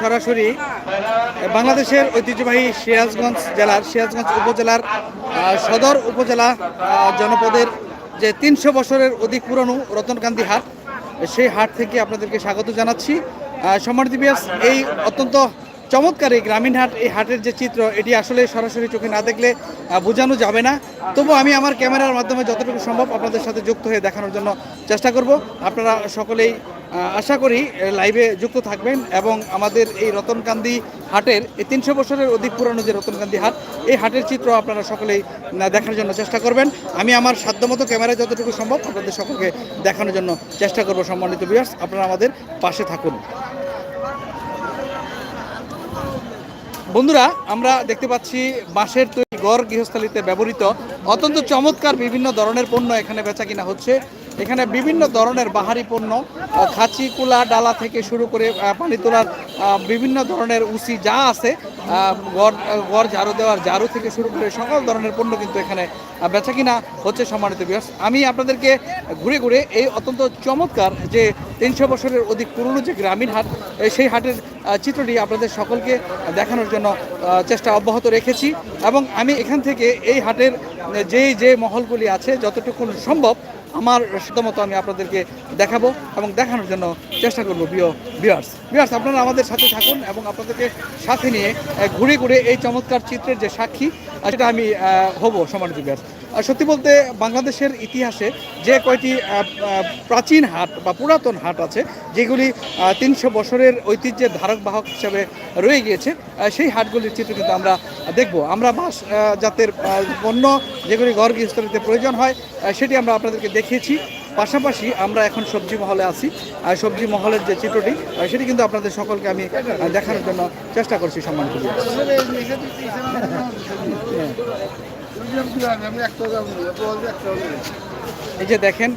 সরাসরি বাংলাদেশের ঐতিহ্যবাহী সিরাজগঞ্জ জেলার, সিরাজগঞ্জ উপজেলার সদর উপজেলা জনপদের যে তিনশো বছরের অধিক পুরনো রতনকান্দি হাট, সেই হাট থেকে আপনাদেরকে স্বাগত জানাচ্ছি। সম্মানিত বিয়াস এই অত্যন্ত চমৎকার এই গ্রামীণ হাট, এই হাটের যে চিত্র, এটি আসলে সরাসরি চোখে না দেখলে বোঝানো যাবে না। তবু আমি আমার ক্যামেরার মাধ্যমে যতটুকু সম্ভব আপনাদের সাথে যুক্ত হয়ে দেখানোর জন্য চেষ্টা করব। আপনারা সকলেই আশা করি, লাইভে যুক্ত থাকবেন এবং আমাদের এই রতনকান্দি হাটের, এই তিনশো বছরের অধিক পুরানো যে রতনকান্দি হাট, এই হাটের চিত্র আপনারা সকলেই দেখার জন্য চেষ্টা করবেন। আমি আমার সাধ্যমতো ক্যামেরায় যতটুকু সম্ভব আপনাদের সকলকে দেখানোর জন্য চেষ্টা করব, সম্মানিত বিয়ার্স আপনারা আমাদের পাশে থাকুন। বন্ধুরা, আমরা দেখতে পাচ্ছি বাঁশের তৈরি গড় গৃহস্থালিতে ব্যবহৃত। অত্যন্ত চমৎকার বিভিন্ন ধরনের পণ্য এখানে বেচা কিনা হচ্ছে। এখানে বিভিন্ন ধরনের বাহারি পণ্য খাঁচি, কুলা, ডালা থেকে শুরু করে পানি তোলার বিভিন্ন ধরনের উসি যা আছে গড় গড় ঝাড়ু দেওয়ার ঝাড়ু থেকে শুরু করে সকল ধরনের পণ্য কিন্তু এখানে বেচা কিনা হচ্ছে সম্মানিত বিয়াস আমি আপনাদেরকে ঘুরে ঘুরে এই অত্যন্ত চমৎকার যে তিনশো বছরের অধিক পুরনো যে গ্রামীণ হাট সেই হাটের চিত্রটি আপনাদের সকলকে দেখানোর জন্য চেষ্টা অব্যাহত রেখেছি এবং আমি এখান থেকে এই হাটের যেই যে মহলগুলি আছে যতটুকু সম্ভব আমার মতো আমি আপনাদেরকে দেখাবো এবং দেখানোর জন্য চেষ্টা করব প্রিয় বিয়ার্স বিয়ার্স আপনারা আমাদের সাথে থাকুন এবং আপনাদেরকে সাথে নিয়ে ঘুরে ঘুরে এই চমৎকার চিত্রের যে সাক্ষী সেটা আমি হব সমান আর সত্যি বলতে বাংলাদেশের ইতিহাসে যে কয়টি প্রাচীন হাট বা পুরাতন হাট আছে, যেগুলি তিনশো বছরের ঐতিহ্যের ধারক বাহক হিসেবে রয়ে গিয়েছে সেই হাটগুলির চিত্র কিন্তু আমরা দেখব। আমরা বাঁশ জাতের পণ্য যেগুলি ঘর গৃহস্থলিতে প্রয়োজন হয় সেটি আমরা আপনাদেরকে দেখিয়েছি। পাশাপাশি আমরা এখন সবজি মহলে আছি, আর সবজি মহলের যে চিত্রটি সেটি কিন্তু আপনাদের সকলকে আমি দেখানোর জন্য চেষ্টা করছি সম্মান করি। এই যে দেখেন,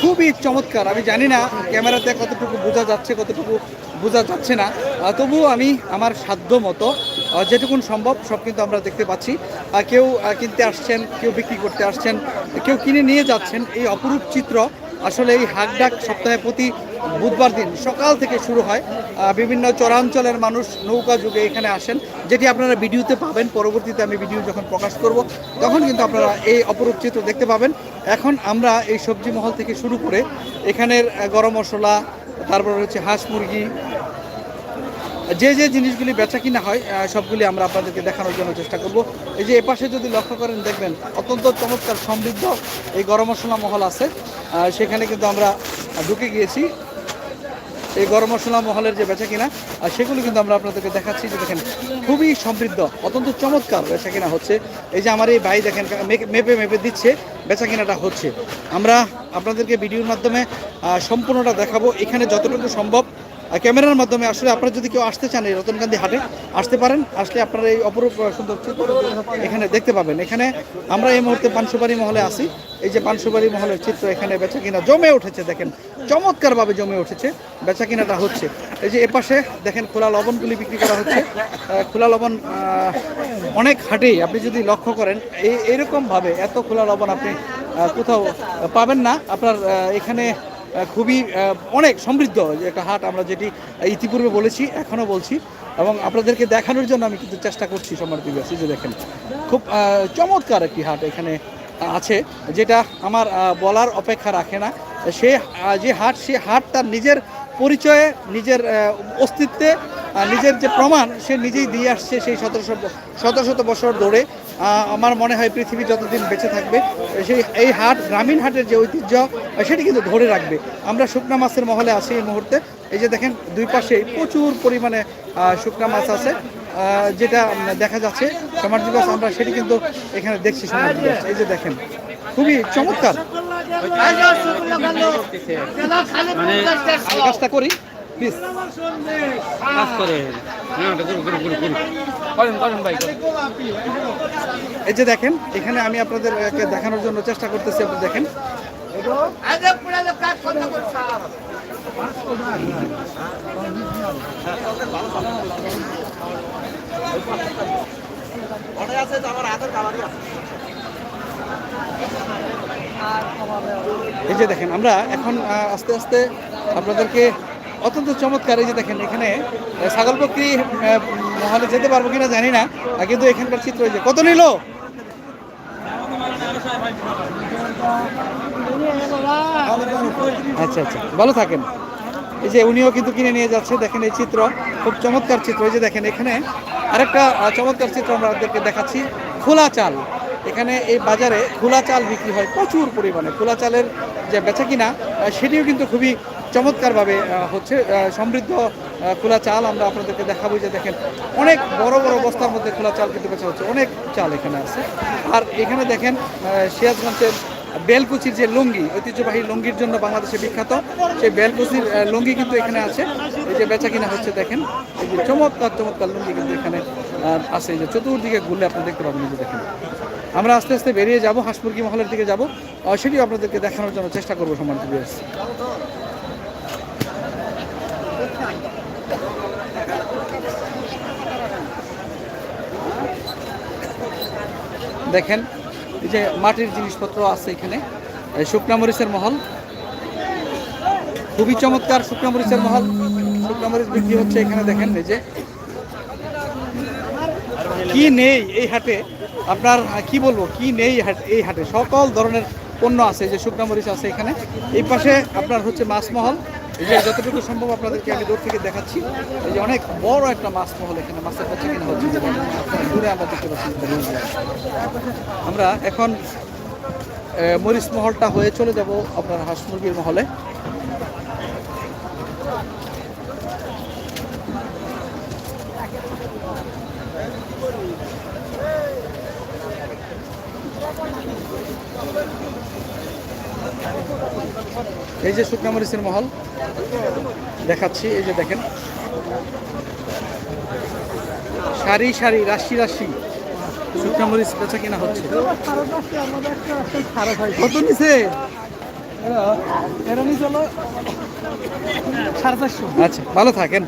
খুবই চমৎকার। আমি জানি না ক্যামেরাতে কতটুকু বোঝা যাচ্ছে, কতটুকু বোঝা যাচ্ছে না। তবুও আমি আমার সাধ্য মতো যেটুকুন সম্ভব, সব কিন্তু আমরা দেখতে পাচ্ছি। কেউ কিনতে আসছেন, কেউ বিক্রি করতে আসছেন, কেউ কিনে নিয়ে যাচ্ছেন, এই অপরূপ চিত্র আসলে এই হাক ডাক সপ্তাহে প্রতি বুধবার দিন সকাল থেকে শুরু হয়। বিভিন্ন চরাঞ্চলের মানুষ নৌকা যুগে এখানে আসেন, যেটি আপনারা ভিডিওতে পাবেন। পরবর্তীতে আমি ভিডিও যখন প্রকাশ করব, তখন কিন্তু আপনারা এই অপরূপ চিত্র দেখতে পাবেন। এখন আমরা এই সবজি মহল থেকে শুরু করে এখানের গরম মশলা তারপর হচ্ছে হাঁস মুরগি। যে যে জিনিসগুলি বেচা কিনা হয় সবগুলি আমরা আপনাদেরকে দেখানোর জন্য চেষ্টা করব। এই যে এপাশে যদি লক্ষ্য করেন, দেখবেন অত্যন্ত চমৎকার সমৃদ্ধ এই গরম মশলা মহল আছে। সেখানে কিন্তু আমরা ঢুকে গিয়েছি। এই গরম মশলা মহলের যে বেচা কিনা, আর সেগুলো কিন্তু আমরা আপনাদেরকে দেখাচ্ছি যে দেখেন খুবই সমৃদ্ধ, অত্যন্ত চমৎকার বেচা কিনা হচ্ছে। এই যে আমার এই ভাই দেখেন, মেপে মেপে দিচ্ছে বেচা কিনাটা হচ্ছে। আমরা আপনাদেরকে ভিডিওর মাধ্যমে সম্পূর্ণটা দেখাবো। এখানে যতটুকু সম্ভব ক্যামেরার মাধ্যমে আসলে আপনারা যদি কেউ আসতে চান এই রতনকান্দি হাটে, আসতে পারেন। আসলে আপনারা এই অপরূপ সুন্দর চিত্র এখানে দেখতে পাবেন। এখানে আমরা এই মুহূর্তে পানসুবাড়ি মহলে আসি এই যে পানসুবাড়ি মহলের চিত্র এখানে বেচা কিনা জমে উঠেছে, দেখেন। চমৎকারভাবে জমে উঠেছে, বেচা কিনাটা হচ্ছে। এই যে এপাশে দেখেন খোলা লবণগুলি বিক্রি করা হচ্ছে। খোলা লবণ অনেক হাটেই আপনি যদি লক্ষ্য করেন, এই এরকমভাবে এত খোলা লবণ আপনি কোথাও পাবেন না। আপনার এখানে খুবই অনেক সমৃদ্ধ একটা হাট আমরা যেটি ইতিপূর্বে বলেছি, এখনও বলছি। এবং আপনাদেরকে দেখানোর জন্য আমি কিন্তু চেষ্টা করছি সম্মান দিবস যে দেখেন, খুব চমৎকার একটি হাট এখানে আছে, যেটা আমার বলার অপেক্ষা রাখে না। সে যে হাট, সে হাট তার নিজের পরিচয়ে, নিজের অস্তিত্বে নিজের যে প্রমাণ, সে নিজেই দিয়ে আসছে সেই সতেরোশো শত শত বছর ধরে। আমার মনে হয় পৃথিবী যতদিন বেঁচে থাকবে সেই এই হাট গ্রামীণ হাটের যে ঐতিহ্য সেটি কিন্তু ধরে রাখবে। আমরা শুকনা মাছের মহলে আছি এই মুহূর্তে। এই যে দেখেন দুই পাশে প্রচুর পরিমাণে শুকনা মাছ আছে। যেটা দেখা যাচ্ছে সমাজ দিবস আমরা সেটি কিন্তু এখানে দেখছি সমাজ দিবস। এই যে দেখেন খুবই চমৎকার। মানে করি। প্লিজ কাজ করুন এই যে দেখেন এখানে আমি আপনাদেরকে দেখানোর জন্য চেষ্টা করতেছি আপনি দেখেন। এই যে দেখেন আমরা এখন আস্তে আস্তে আপনাদেরকে অত্যন্ত চমৎকার। এই যে দেখেন, এখানে ছাগল বকরি মহলে যেতে পারব কিনা জানি না কিন্তু এখানকার চিত্র যে, কত নিল? আচ্ছা আচ্ছা ভালো থাকেন। এই যে উনিও কিন্তু কিনে নিয়ে যাচ্ছে, দেখেন এই চিত্র, খুব চমৎকার চিত্র। এই যে দেখেন, এখানে আরেকটা চমৎকার চিত্র আমরা আপনাদেরকে দেখাচ্ছি, খোলা চাল। এখানে এই বাজারে খোলা চাল বিক্রি হয় প্রচুর পরিমাণে। খোলা চালের যে বেচা কিনা সেটিও কিন্তু খুবই চমৎকারভাবে হচ্ছে সমৃদ্ধ খোলা চাল আমরা আপনাদেরকে দেখাবো যে দেখেন, অনেক বড় বড় বস্তার মধ্যে খোলা চাল কিন্তু বেচা হচ্ছে, অনেক চাল এখানে আছে। আর এখানে দেখেন সিরাজগঞ্জের বেলকুচির যে লুঙ্গি, ঐতিহ্যবাহী লুঙ্গির জন্য বাংলাদেশে বিখ্যাত, সেই বেলকুচির লুঙ্গি কিন্তু এখানে আছে। এই যে বেচা কিনা হচ্ছে, দেখেন, এই যে চমৎকার চমৎকার লুঙ্গি কিন্তু এখানে আছে। এই যে চতুর্দিকে ঘুরলে আপনি দেখতে পাবেন যে দেখেন। আমরা আস্তে আস্তে বেরিয়ে যাব, হাঁসমুরগি মহলের দিকে যাব। সেটিও আপনাদেরকে দেখানোর জন্য চেষ্টা করব সম্মানিত দেখেন, এই যে মাটির জিনিসপত্র আছে এখানে, এই শুকনা মরিচের মহল। খুবই চমৎকার শুকনা মরিচের মহল। শুকনা মরিচ বিক্রি হচ্ছে এখানে, দেখেন, এই যে। কি নেই এই হাটে? আপনার কি বলব, কি নেই এই হাটে সকল ধরনের পণ্য আছে যে শুকনা মরিচ আছে এখানে। এই পাশে আপনার হচ্ছে মাছ মহল। যতটুকু সম্ভব আপনাদেরকে আমি দূর থেকে দেখাচ্ছি, এই যে অনেক বড় একটা মাছ মহল এখানে মাছের কাছে কিনা হচ্ছে দূরে আমরা দেখতে পাচ্ছি। আমরা এখন মরিচ মহলটা হয়ে চলে যাব আপনার হাঁস মুরগির মহলে। এই যে শুকনা মরিচের মহল, দেখাচ্ছি, এই যে দেখেন। সারি সারি, রাশি রাশি শুকনা মরিচ বেচা কিনা হচ্ছে। কত নিছে? আচ্ছা ভালো থাকেন।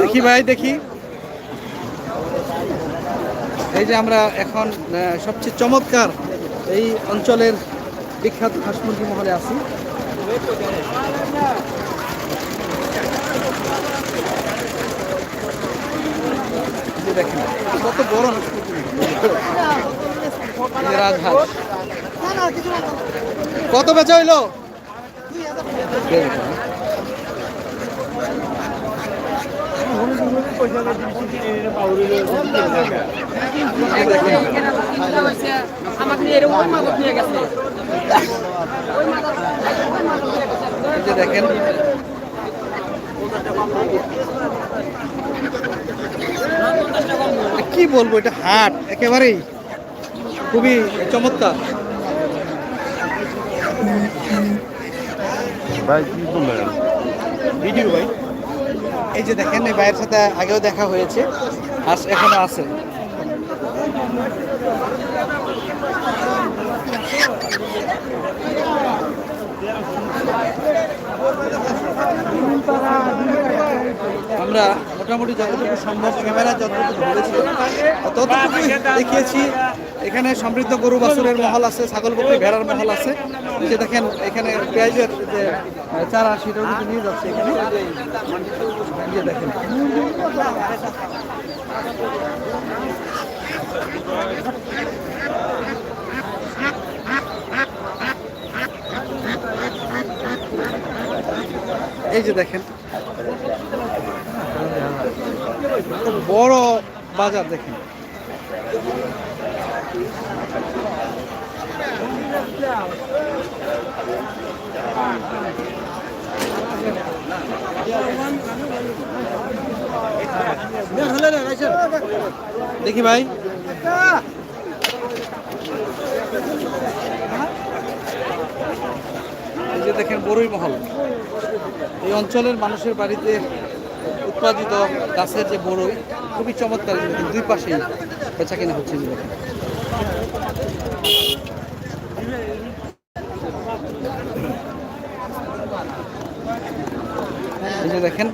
দেখি ভাই, দেখি। এই যে আমরা এখন সবচেয়ে চমৎকার এই অঞ্চলের বিখ্যাত হাঁস মুরগি মহলে আছি। দেখেন কত বড় কত বেচা হইল? এই এরকম মাদক নিয়ে গেছে। এই যে দেখেন। কি বলব এটা হাট একেবারেই খুবই চমৎকার। ভাই কি বললেন? ভিডিও ভাই। এই যে দেখেন এই ভাইয়ের সাথে আগেও দেখা হয়েছে আর এখনও আছে। আমরা মোটামুটি যতটুকু সম্ভব ক্যামেরা যতটুকু ধরেছি ততটুকু দেখিয়েছি। এখানে সমৃদ্ধ গরু বাছুরের মহল আছে ছাগল বকরি ভেড়ার মহল আছে। যে দেখেন, এখানে পেঁয়াজের যে চারা, সেটাও কিন্তু নিয়ে যাচ্ছে এখানে। দেখেন। এই যে দেখেন। বড় বাজার দেখেন। দেখি ভাই। এই যে দেখেন বড়ই মহল এই অঞ্চলের মানুষের বাড়িতে উৎপাদিত গাছের যে বড়ই, খুবই চমৎকার দুই পাশেই বেচা কেনা হচ্ছে দেখেন,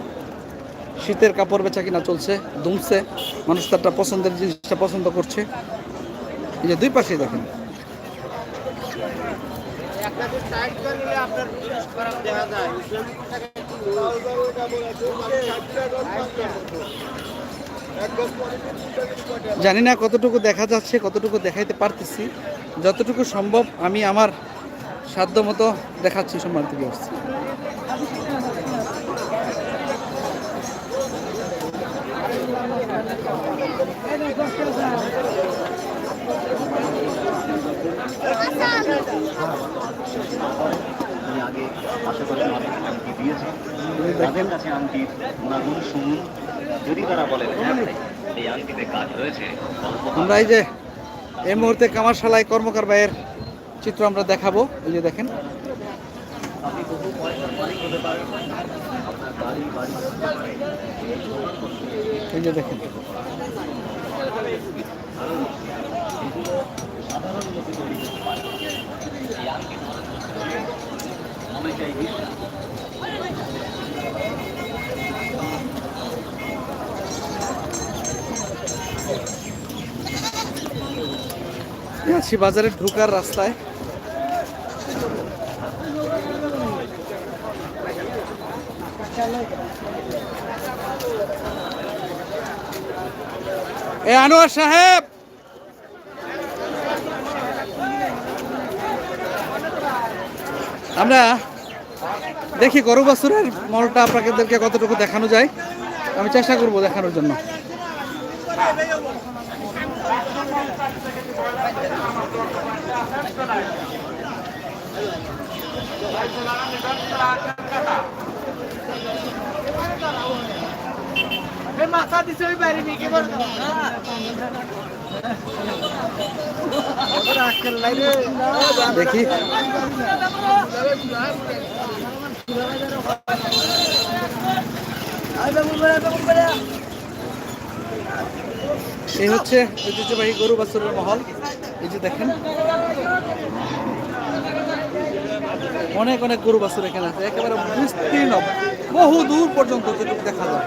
শীতের কাপড় বেচা কিনা চলছে, দুমছে। মানুষ তারটা পছন্দের জিনিসটা পছন্দ করছে। এই যে দুই পাশেই দেখেন। জানি না কতটুকু দেখা যাচ্ছে, কতটুকু দেখাইতে পারতেছি যতটুকু সম্ভব আমি আমার সাধ্য মতো দেখাচ্ছি সম্মানিত viewers। আগে আশেপাশে আংটি তাদের কাছে আংটির গুণাগুণ শুনুন। যদি তারা বলেন হ্যাঁ এই আংটিতে কাজ রয়েছে আমরা এই যে এই মুহূর্তে কামারশালাই কর্মকার ভাইয়ের চিত্র আমরা দেখাবো। এই যে দেখেন। আপনি বহু পয়সার মালিক হতে পারেন। আপনার গাড়ি বাড়ি এই যে দেখেন। সাধারণ লোকে তৈরি করতে পারে। আছি বাজারে ঢোকার রাস্তায়। এ আনোয়ার সাহেব! আমরা দেখি, গরু বাছুরের মলটা আপনাদেরকে কতটুকু দেখানো যায়? আমি চেষ্টা করব দেখানোর জন্য। মাথা দিছে, ওই বাইরে নিয়ে দেখি। এই হচ্ছে ঐতিহ্যবাহী গরু বাছুরের মহল। এই যে দেখেন। অনেক অনেক গরু বাছুর এখানে আছে। একেবারে বিস্তীর্ণ। বহু দূর পর্যন্ত যেটুকু দেখা যায়।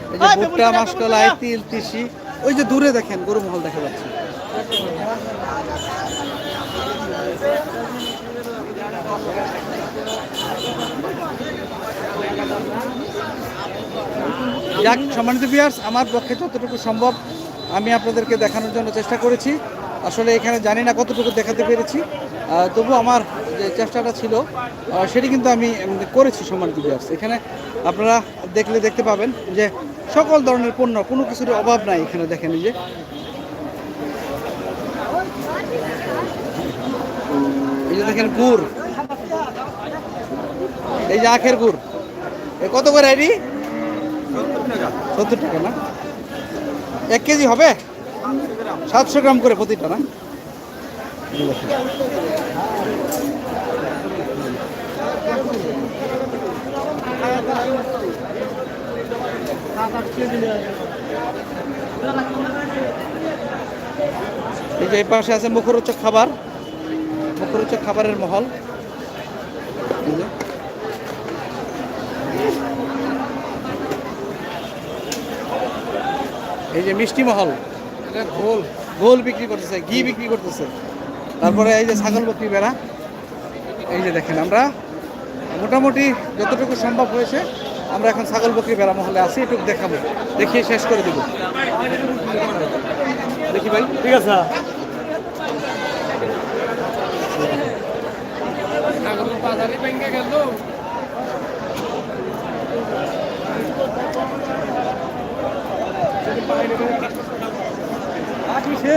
এই যে ভুট্টা মাসকলাই তিল তিসি ওই যে দূরে দেখেন গরু মহল দেখা যাচ্ছে। যাক সম্মানিত বিয়ার্স আমার পক্ষে যতটুকু সম্ভব আমি আপনাদেরকে দেখানোর জন্য চেষ্টা করেছি। আসলে এখানে জানি না কতটুকু দেখাতে পেরেছি। তবু আমার যে চেষ্টাটা ছিল সেটি কিন্তু আমি করেছি সম্মানিত বিয়ার্স এখানে আপনারা দেখলে দেখতে পাবেন যে সকল ধরনের পণ্য, কোনো কিছুর অভাব নাই এখানে দেখেন যে। এই যে দেখেন গুড়। এই যে আখের গুড়। এ কত করে এটি সত্তর টাকা না? এক কেজি হবে? সাতশো গ্রাম করে প্রতিটা না? এই যে এই পাশে আছে মুখরোচক খাবার। মুখরোচক খাবারের মহল। এই যে। মিষ্টি মহল। ঘোল। ঘোল বিক্রি করতেছে ঘি বিক্রি করতেছে। তারপরে এই যে ছাগল বকরি বেড়া। এই যে দেখেন আমরা। মোটামুটি যতটুকু সম্ভব হয়েছে আমরা এখন ছাগল বকরি বেড়া মহলে আছি একটু দেখাবো। দেখিয়ে শেষ করে দেবো। দেখি ভাই। ঠিক আছে। সে